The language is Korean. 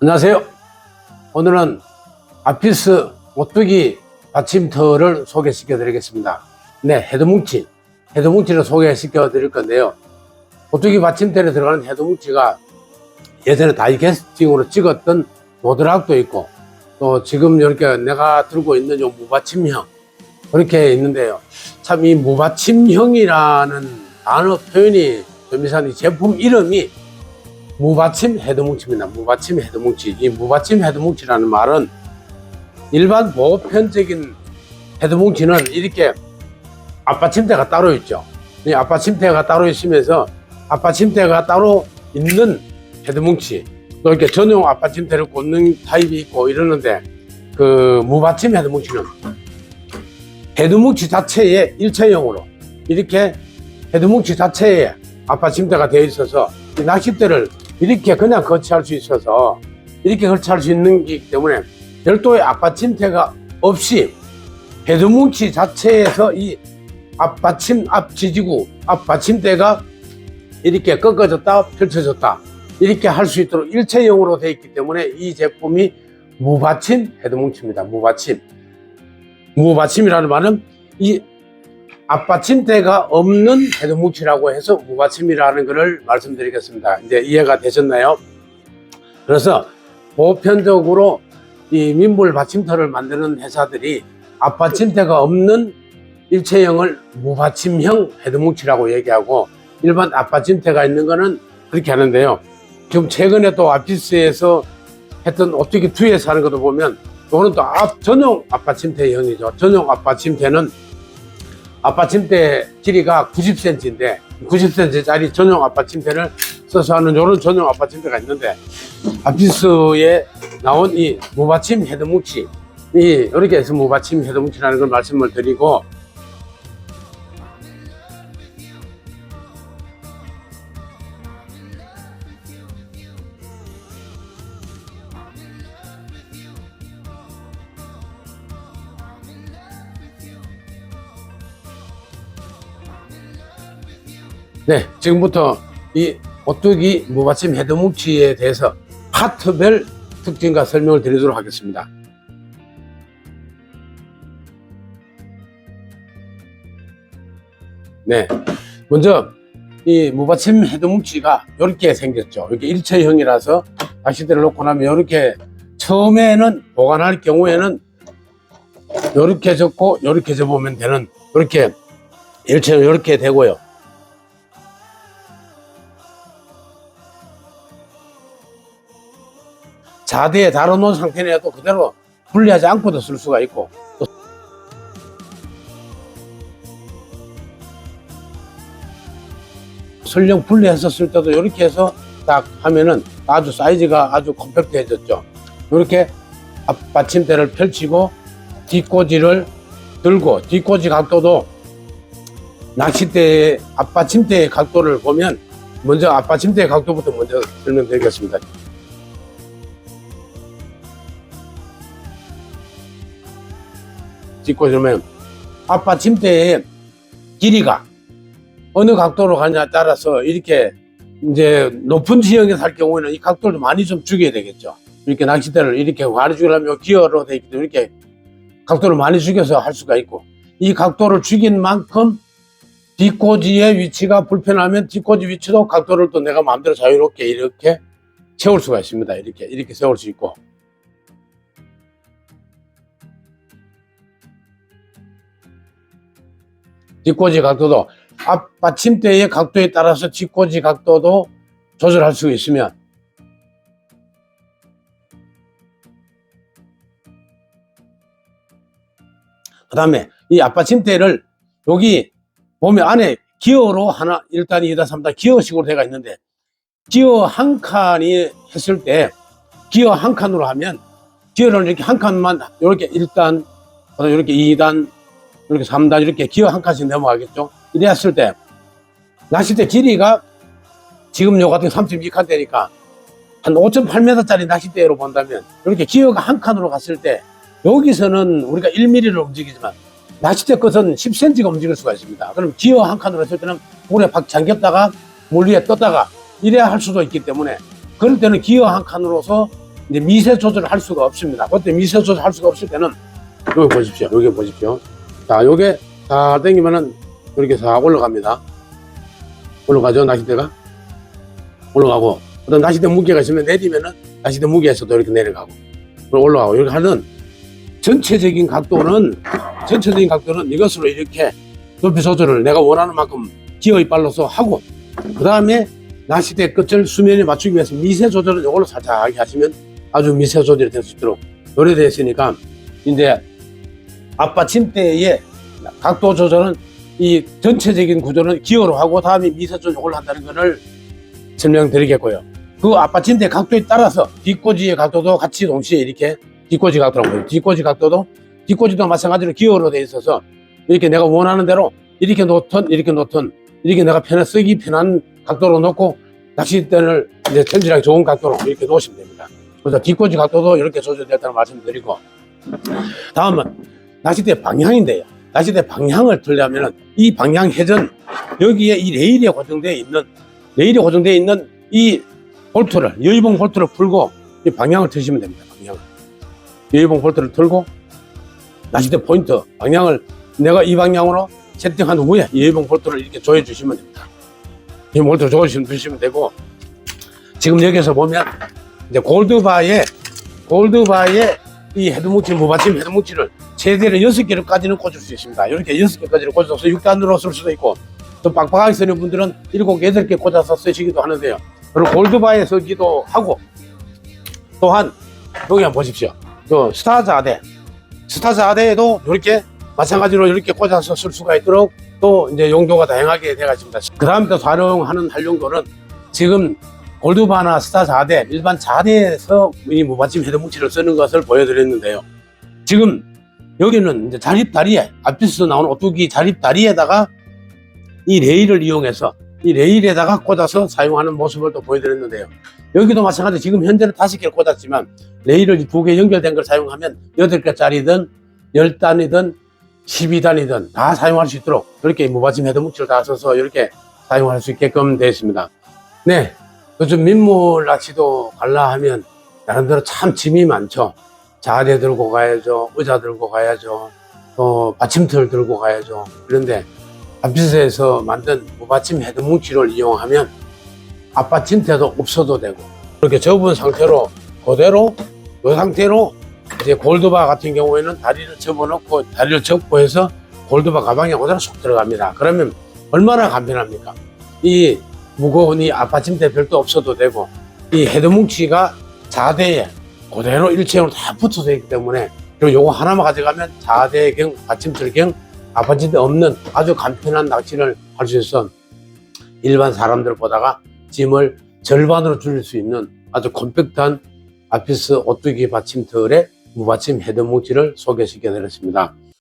안녕하세요. 오늘은 아피스 오뚜기 받침터를 소개시켜 드리겠습니다. 네, 헤드뭉치. 헤드뭉치를 소개시켜 드릴 건데요. 오뚜기 받침대에 들어가는 헤드뭉치가 예전에 다이캐스팅으로 찍었던 보드락도 있고 또 지금 이렇게 내가 들고 있는 요 무받침형 그렇게 있는데요. 참 이 무받침형이라는 단어 표현이 좀 이상한 이 제품 이름이 무받침 헤드뭉치입니다. 무받침 헤드뭉치. 이 무받침 헤드뭉치라는 말은 일반 보편적인 헤드뭉치는 이렇게 앞받침대가 따로 있죠. 이 앞받침대가 따로 있으면서 앞받침대가 따로 있는 헤드뭉치 또 이렇게 전용 앞받침대를 꽂는 타입이 있고 이러는데 그 무받침 헤드뭉치는 헤드뭉치 자체에 일체형으로 이렇게 헤드뭉치 자체에 앞받침대가 되어 있어서 이 낚싯대를 이렇게 그냥 거치할 수 있어서 이렇게 거치할 수 있는 거기 때문에 별도의 앞받침대가 없이 헤드뭉치 자체에서 이 앞받침 앞 지지구 앞받침대가 이렇게 꺾어졌다 펼쳐졌다 이렇게 할 수 있도록 일체형으로 되어 있기 때문에 이 제품이 무받침 헤드뭉치입니다. 무받침 무받침이라는 말은 이 앞받침대가 없는 헤드뭉치라고 해서 무받침이라는 것을 말씀드리겠습니다. 이제 이해가 되셨나요? 그래서 보편적으로 이 민물 받침터를 만드는 회사들이 앞받침대가 없는 일체형을 무받침형 헤드뭉치라고 얘기하고 일반 앞받침대가 있는 거는 그렇게 하는데요. 지금 최근에 또 아피스에서 했던 오뚜기 2에서 하는 것도 보면 이거는 또 앞 전용 앞받침대형이죠. 전용 앞받침대는 앞받침대 길이가 90cm인데 90cm짜리 전용 앞받침대를 써서 하는 이런 전용 앞받침대가 있는데 아피스에 나온 이 무받침 헤드뭉치 이 이렇게 해서 무받침 헤드뭉치라는 걸 말씀을 드리고 네 지금부터 이 오뚜기 무받침 헤드뭉치에 대해서 파트별 특징과 설명을 드리도록 하겠습니다. 네. 먼저 이 무받침 헤드뭉치가 이렇게 생겼죠. 이렇게 일체형이라서 낚시대를 놓고 나면 이렇게 처음에는 보관할 경우에는 이렇게 접고 이렇게 접으면 되는 이렇게 일체형 이렇게 되고요. 자대에 달아놓은 상태내도 그대로 분리하지 않고도 쓸 수가 있고 또 설령 분리해서 쓸 때도 이렇게 해서 딱 하면은 아주 사이즈가 아주 컴팩트해졌죠. 이렇게 앞받침대를 펼치고 뒷꽂이를 들고 뒷꽂이 각도도 낚싯대의 앞받침대의 각도를 보면 먼저 앞받침대의 각도부터 먼저 설명드리겠습니다. 짚고 주면 앞받침대의 길이가 어느 각도로 가냐에 따라서 이렇게 이제 높은 지형에서 할 경우에는 이 각도를 많이 좀 죽여야 되겠죠. 이렇게 낚싯대를 이렇게 많이 죽이려면 기어로 돼 있기 때문에 이렇게 각도를 많이 죽여서 할 수가 있고 이 각도를 죽인 만큼 뒷꽂이의 위치가 불편하면 뒷꽂이 위치도 각도를 또 내가 마음대로 자유롭게 이렇게 채울 수가 있습니다. 이렇게 이렇게 세울 수 있고 뒷꽂이 각도도 앞 받침대의 각도에 따라서 뒷꽂이 각도도 조절할 수 있으면 그 다음에 이 앞받침대를 여기 보면 안에 기어로 하나 1단, 2단, 3단 기어식으로 되어 있는데 기어 한 칸이 했을 때 기어 한 칸으로 하면 기어를 이렇게 한 칸만 이렇게 1단, 그다음에 이렇게 2단, 이렇게 3단 이렇게 기어 한 칸씩 넘어가겠죠. 이래 했을 때 낚싯대 길이가 지금 요 같은 32칸 되니까 한 5.8m짜리 낚싯대로 본다면 이렇게 기어가 한 칸으로 갔을 때 여기서는 우리가 1mm를 움직이지만 낚싯대 끝은 10cm가 움직일 수가 있습니다. 그럼 기어 한 칸으로 했을 때는 물에 팍 잠겼다가 물 위에 떴다가 이래야 할 수도 있기 때문에 그럴 때는 기어 한 칸으로서 미세 조절을 할 수가 없습니다. 그때 미세 조절 할 수가 없을 때는 여기 보십시오. 여기 보십시오. 자, 요게 다 당기면은 이렇게 싹 올라갑니다. 올라가죠, 낚싯대가? 올라가고, 어떤 낚싯대 무게가 있으면 내리면은 낚싯대 무게에서도 이렇게 내려가고, 올라가고, 이렇게 하는 전체적인 각도는, 전체적인 각도는 이것으로 이렇게 높이 조절을 내가 원하는 만큼 기어이 빨로서 하고, 그 다음에 낚싯대 끝을 수면에 맞추기 위해서 미세 조절은 이걸로 살짝 하시면 아주 미세 조절이 될 수 있도록 노래되어 있으니까, 이제 앞받침대의 각도 조절은 이 전체적인 구조는 기어로 하고 다음에 미세 조절을 한다는 것을 설명드리겠고요. 그 앞받침대 각도에 따라서 뒷꽂이의 각도도 같이 동시에 이렇게 뒷꽂이 각도라고 해요. 뒷꽂이 각도도 뒷꽂이도 마찬가지로 기어로 되어 있어서 이렇게 내가 원하는 대로 이렇게 놓든 이렇게 놓든 이렇게 내가 편해 쓰기 편한 각도로 놓고 낚싯대를 이제 천지랑 좋은 각도로 이렇게 놓으시면 됩니다. 그래서 뒷꽂이 각도도 이렇게 조절됐다는 말씀드리고 다음은 낚싯대 방향인데요. 낚싯대 방향을 틀려면은 이 방향 회전 여기에 이 레일에 고정되어 있는 레일에 고정되어 있는 이 볼트를 여의봉 볼트를 풀고 이 방향을 트시면 됩니다. 방향을 여의봉 볼트를 틀고 낚싯대 포인트 방향을 내가 이 방향으로 세팅한 후에 여의봉 볼트를 이렇게 조여 주시면 됩니다. 이 볼트를 조여 주시면 되고 지금 여기서 보면 이제 골드바에 골드바에 이 헤드뭉치 무받침 헤드뭉치를 최대로 여섯 개를까지는 꽂을 수 있습니다. 이렇게 여섯 개까지는 꽂아서 6단으로 쓸 수도 있고 또 빡빡하게 쓰는 분들은 일곱 개, 여덟 개 꽂아서 쓰시기도 하는데요. 그리고 골드바에 쓰기도 하고 또한 여기 한번 보십시오. 또 스타 자대 스타 자대에도 이렇게 마찬가지로 이렇게 꽂아서 쓸 수가 있도록 또 이제 용도가 다양하게 되어 있습니다. 그 다음에 또 활용하는 활용도는 지금 골드바나 스타 4대, 일반 4대에서 이 무받침 헤드 뭉치를 쓰는 것을 보여드렸는데요. 지금 여기는 이제 자립다리에, 앞에서 나오는 오뚜기 자립다리에다가 이 레일을 이용해서 이 레일에다가 꽂아서 사용하는 모습을 또 보여드렸는데요. 여기도 마찬가지 지금 현재는 다섯 개를 꽂았지만 레일을 두 개 연결된 걸 사용하면 여덟 개짜리든 열 단이든 12단이든 다 사용할 수 있도록 그렇게 무받침 헤드 뭉치를 다 써서 이렇게 사용할 수 있게끔 되어 있습니다. 네. 요즘 민물 낚시도 갈라 하면 나름대로 참 짐이 많죠. 자대 들고 가야죠. 의자 들고 가야죠. 또 받침틀 들고 가야죠. 그런데 앞비스에서 만든 무받침 헤드뭉치를 이용하면 앞받침대도 없어도 되고 이렇게 접은 상태로 그대로 이 상태로 이제 골드바 같은 경우에는 다리를 접어놓고 다리를 접고 해서 골드바 가방에 그대로 쏙 들어갑니다. 그러면 얼마나 간편합니까? 이 무거운 이 앞받침대 별도 없어도 되고 이 헤드뭉치가 자대에 그대로 일체형으로 다 붙어져 있기 때문에 그리고 요거 하나만 가져가면 자대경 받침틀경 앞받침대 없는 아주 간편한 낚시를 할 수 있어 일반 사람들보다가 짐을 절반으로 줄일 수 있는 아주 컴팩트한 아피스 오뚜기 받침틀의 무받침 헤드뭉치를 소개시켜 드렸습니다.